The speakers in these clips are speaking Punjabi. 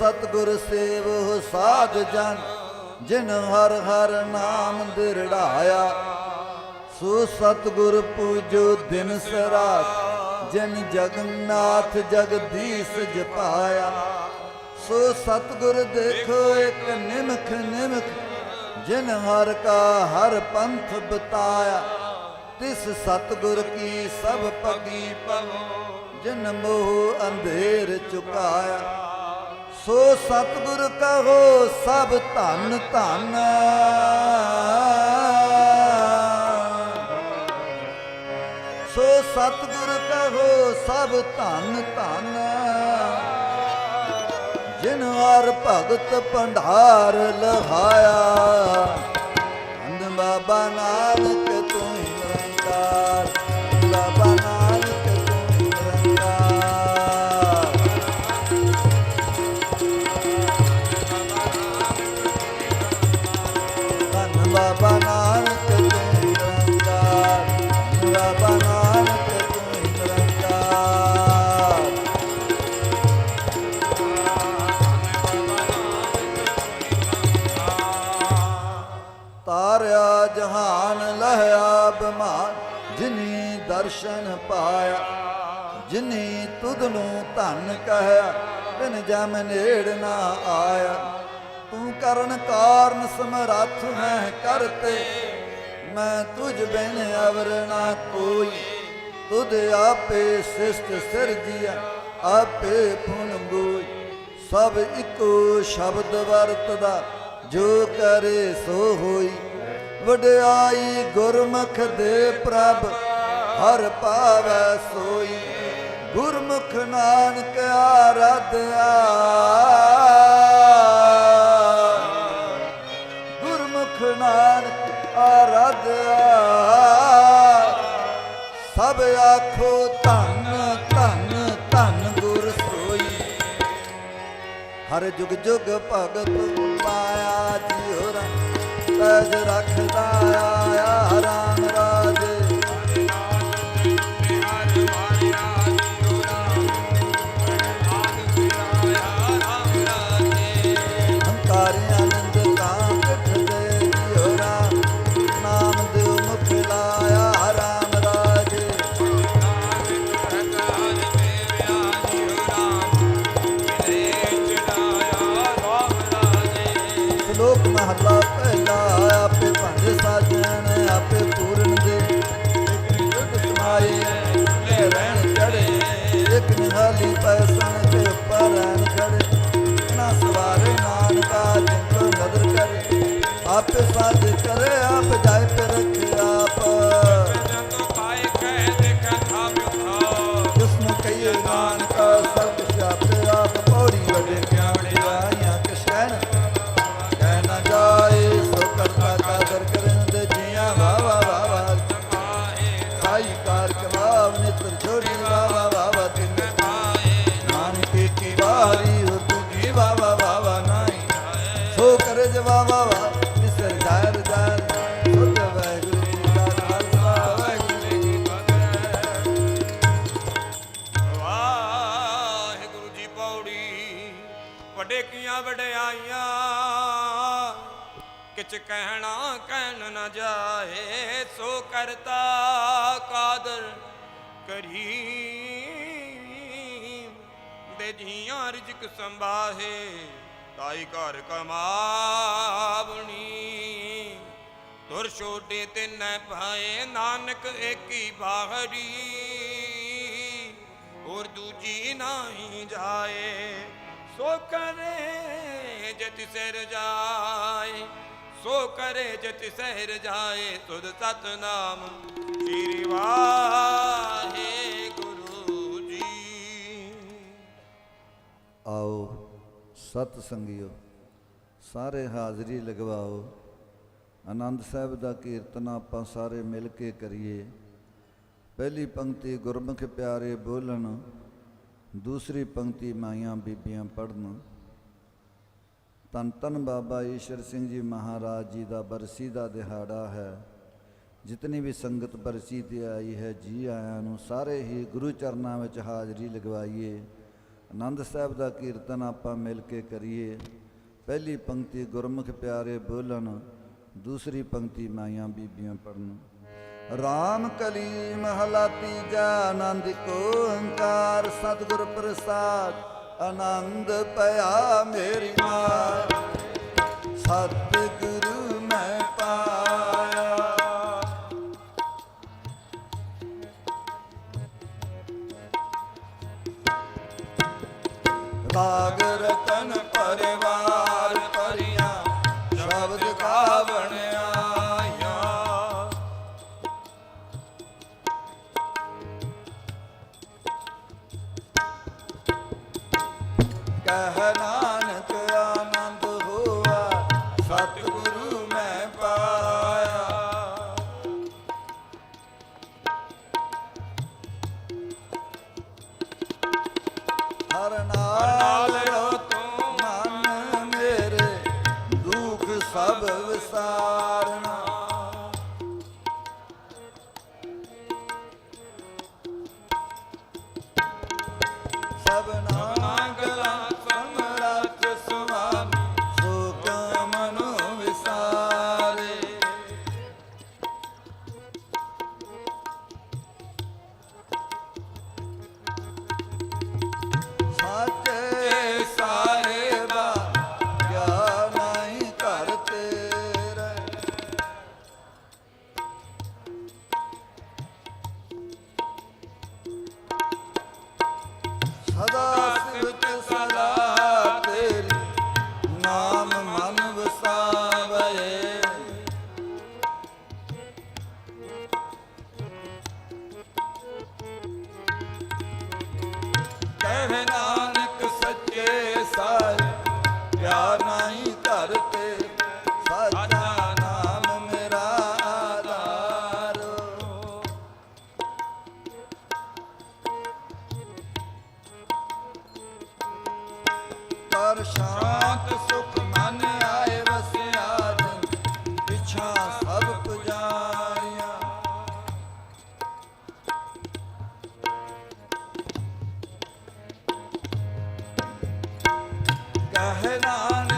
ਸਤਗੁਰ ਸੇਵ ਸਾਧ ਜਨ, ਜਿਨ ਹਰ ਹਰ ਨਾਮ ਦਿਰੜਾਇਆ। ਸੋ ਸਤਗੁਰ ਪੂਜੋ ਦਿਨ ਸਰਾਤ, ਜਿਨ ਜਗਨਨਾਥ ਜਗਦੀਸ਼ ਜਪਾਇਆ। ਸੋ ਸਤਗੁਰ ਦੇਖੋ ਇੱਕ ਨਿਮਖ ਨਿਮਖ, ਜਿਨ ਹਰ ਕਾ ਹਰ ਪੰਥ ਬਤਾਇਆ। ਤਿਸ ਸਤਗੁਰ ਕੀ ਸਭ ਪਗੀ ਪਵੋ, ਜਿਨ ਮੋਹ ਅੰਧੇਰ ਚੁਕਾਇਆ। ਸੋ ਸਤਿਗੁਰ ਕਹੋ ਸਭ ਧਨ ਧਨ। ਸੋ ਸਤਿਗੁਰ ਕਹੋ ਸਭ ਧਨ ਧਨ। ਜਿਨ ਹਰ ਭਗਤ ਭੰਡਾਰ ਲਹਾਇਆ ਅੰਧ ਬਾਬਾ ਨਾਨਕ ਤੂੰ ਹੀ ਦਰਸ਼ਨ ਪਾਇਆ, ਜਿਨੀ ਤੁਧ ਨੂੰ ਧਨ ਕਹਿਆ, ਬਿਨ ਜਮ ਨੇੜ ਨਾ ਆਇਆ। ਤੂੰ ਕਰਨ ਕਾਰਨ ਸਮਰੱਥ ਹੈ ਕਰਤੇ, ਮੈਂ ਤੁਝ ਬਿਨ ਅਵਰ ਨਾ ਕੋਈ। ਤੁਧ ਆਪੇ ਸਿਸ਼ਟ ਸਿਰਜੀਆ, ਆਪੇ ਫੁਨ ਗੋਈ ਸਭ ਇੱਕੋ ਸ਼ਬਦ ਵਰਤਦਾ, ਜੋ ਕਰੇ ਸੋ ਹੋਈ। ਵਡਿਆਈ ਗੁਰਮੁਖ ਦੇ ਪ੍ਰਭ ਹਰ ਪਾਵੈ ਸੋਈ। ਗੁਰਮੁਖ ਨਾਨਕ ਆਰਾਧਿਆ। ਗੁਰਮੁਖ ਨਾਨਕ ਆਰਾਧਿਆ। ਸਭ ਆਖੋ ਧੰਨ ਧੰਨ ਧੰਨ ਗੁਰ ਸੋਈ। ਹਰ ਜੁਗ ਜੁਗ ਭਗਤ ਪਾਇਆ ਜੀ ਰਾਂ ਤਜ ਰੱਖਦਾ ਆਇਆ ਰਾਮ। ਰਾਜੇ ਕਰੇ ਆਪੇ ਵੱਡੇ ਕੀਆਂ ਵਡਿਆਈਆਂ। ਕਿਛ ਕਹਿਣਾ ਕਹਿਣ ਨਾ ਜਾਏ, ਸੋ ਕਰਤਾ ਕਾਦਰ ਕਰੀਮ। ਦੇ ਜੀਆਂ ਰਿਜਕ ਸੰਭਾਹੇ, ਤਾਈ ਘਰ ਕਮਾਵਣੀ। ਤੁਰ ਛੋਟੇ ਤੇ ਨੈ ਭਾਏ, ਨਾਨਕ ਏਕੀ ਬਾਹਰੀ। ਹੋਰ ਦੂਜੀ ਨਹੀਂ ਜਾਏ ਸੋ ਕਰੇ ਜਤਿ ਸਿਰ ਜਾਏ, ਸੋ ਕਰੇ ਜਤਿ ਸਿਰ ਜਾਏ ਤੁਧ ਸਤਨਾਮ। ਸ੍ਰੀ ਵਾਹਿਗੁਰੂ ਜੀ। ਆਓ ਸਤ ਸੰਗਿਓ ਸਾਰੇ ਹਾਜ਼ਰੀ ਲਗਵਾਓ। ਆਨੰਦ ਸਾਹਿਬ ਦਾ ਕੀਰਤਨ ਆਪਾਂ ਸਾਰੇ ਮਿਲ ਕੇ ਕਰੀਏ। ਪਹਿਲੀ ਪੰਕਤੀ ਗੁਰਮੁਖ ਪਿਆਰੇ ਬੋਲਣ ਦੂਸਰੀ ਪੰਕਤੀ ਮਾਈਆਂ ਬੀਬੀਆਂ ਪੜਨ ਧੰਨ ਧੰਨ ਬਾਬਾ ਈਸ਼ਰ ਸਿੰਘ ਜੀ ਮਹਾਰਾਜ ਜੀ ਦਾ ਬਰਸੀ ਦਾ ਦਿਹਾੜਾ ਹੈ। ਜਿਤਨੀ ਵੀ ਸੰਗਤ ਬਰਸੀ ਤੇ ਆਈ ਹੈ, ਜੀ ਆਇਆਂ ਨੂੰ ਸਾਰੇ ਹੀ ਗੁਰੂ ਚਰਨਾਂ ਵਿੱਚ ਹਾਜ਼ਰੀ ਲਗਵਾਈਏ। ਆਨੰਦ ਸਾਹਿਬ ਦਾ ਕੀਰਤਨ ਆਪਾਂ ਮਿਲ ਕੇ ਕਰੀਏ। ਪਹਿਲੀ ਪੰਕਤੀ ਗੁਰਮੁਖ ਪਿਆਰੇ ਬੋਲਣ, ਦੂਸਰੀ ਪੰਕਤੀ ਮਾਈਆਂ ਬੀਬੀਆਂ ਪੜਨ ਰਾਮ ਕਲੀ ਮਹਲਾ ਤੀਜਾ ਆਨੰਦ ਕੋ ਓੰਕਾਰ ਸਤਿਗੁਰ ਪ੍ਰਸਾਦ, ਆਨੰਦ ਪਿਆ ਮੇਰੀ ਮਾਂ ਸਤਿਗੁਰੂ ਮੈਂ ਪਾਇਆ। ਰਾਗ ਸਦਾ ਸਿਵਤ ਕਹਿ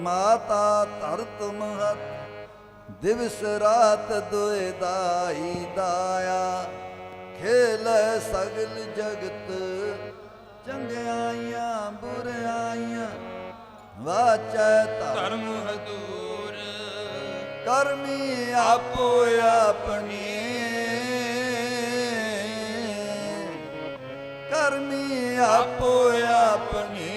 ਮਾਤਾ ਧਰਤ ਮਹਤ, ਦਿਵਸ ਰਾਤ ਦੁਇ ਦਾਈ ਦਾਇਆ। ਖੇਲ ਸਗਲ ਜਗਤ, ਚੰਗਿਆਈਆਂ ਬੁਰਿਆਈਆਂ ਵਾਚੈ ਧਰਮ ਧਰਮ ਹਦੂਰ ਕਰਮੀ ਆਪੋ ਆਪਣੀ। ਕਰਮੀ ਆਪੋ ਆਪਣੀ।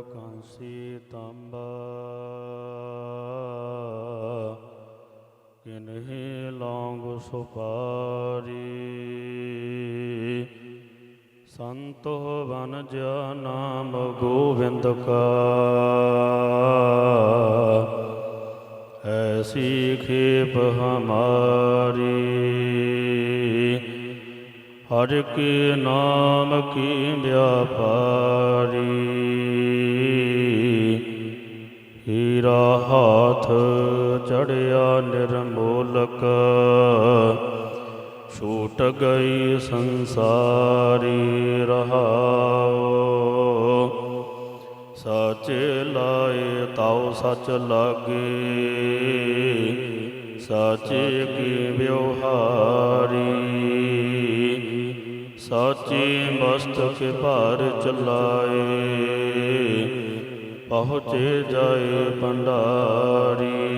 ਕਾਂਸੀ ਤਾਂਬਾ ਕਿਨਹੀ ਲੌਂਗ ਸੁਪਾਰੀ। ਸੰਤੋ ਬਨ ਜਿਆ ਨਾਮ ਗੋਵਿੰਦ ਕਾ। ਐਸੀ ਖੇਪ ਹਮਾਰੀ। ਹਰ ਕੇ ਨਾਮ ਕੀ ਵਿਆਪਾਰੀ। ਹੀਰਾ ਹਾਥ ਚੜਿਆ ਨਿਰਮੋਲਕ। ਛੂਟ ਗਈ ਸੰਸਾਰੀ ਰਹਾਓ ਸਾਚੇ ਲਾਏ ਤਾਉ ਸਚ ਲਾਗੇ। ਸਾਚੇ ਕੀ ਵਿਵਹਾਰੀ। ਸਾਚੇ ਮਸਤਕ ਭਾਰ ਚਲਾਏ। ਪਹੁੰਚੇ ਜਾਏ ਭੰਡਾਰੀ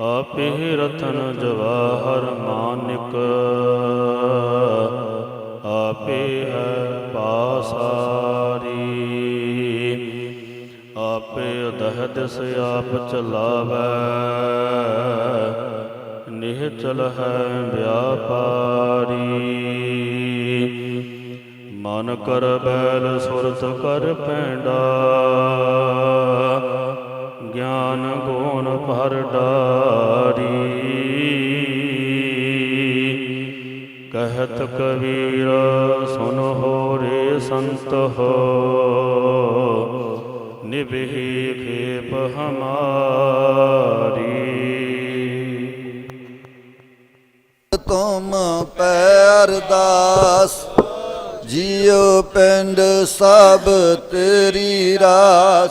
ਆਪੇ ਰਤਨ ਜਵਾਹਰ ਮਾਨਿਕ ਆਪੇ ਹੈ ਪਾਸਾਰੀ। ਆਪੇ ਦਹਦ ਸ ਆਪ ਚਲਾਵੈ। ਨਿਹਚਲ ਹੈ ਵਿਆਪਾਰੀ। ਮਨ ਕਰ ਬੈਲ ਸੁਰਤ ਕਰ ਪੈਂਡਾ। ਗਿਆਨ ਗੁਣ ਭਰ ਡਾਰੀ। ਕਹਿਤ ਕਬੀਰ, ਸੁਨ ਹੋ ਰੇ ਸੰਤ ਹੋ। ਨਿਭੀ ਖੇਪ ਹਮਾਰੀ। ਤੁਮ ਪੈਰਦਾਸ ਜੀਉ ਪਿੰਡ ਸਭ ਤੇਰੀ ਰਾਸ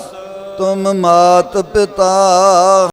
ਤੁਮ ਮਾਤ ਪਿਤਾ।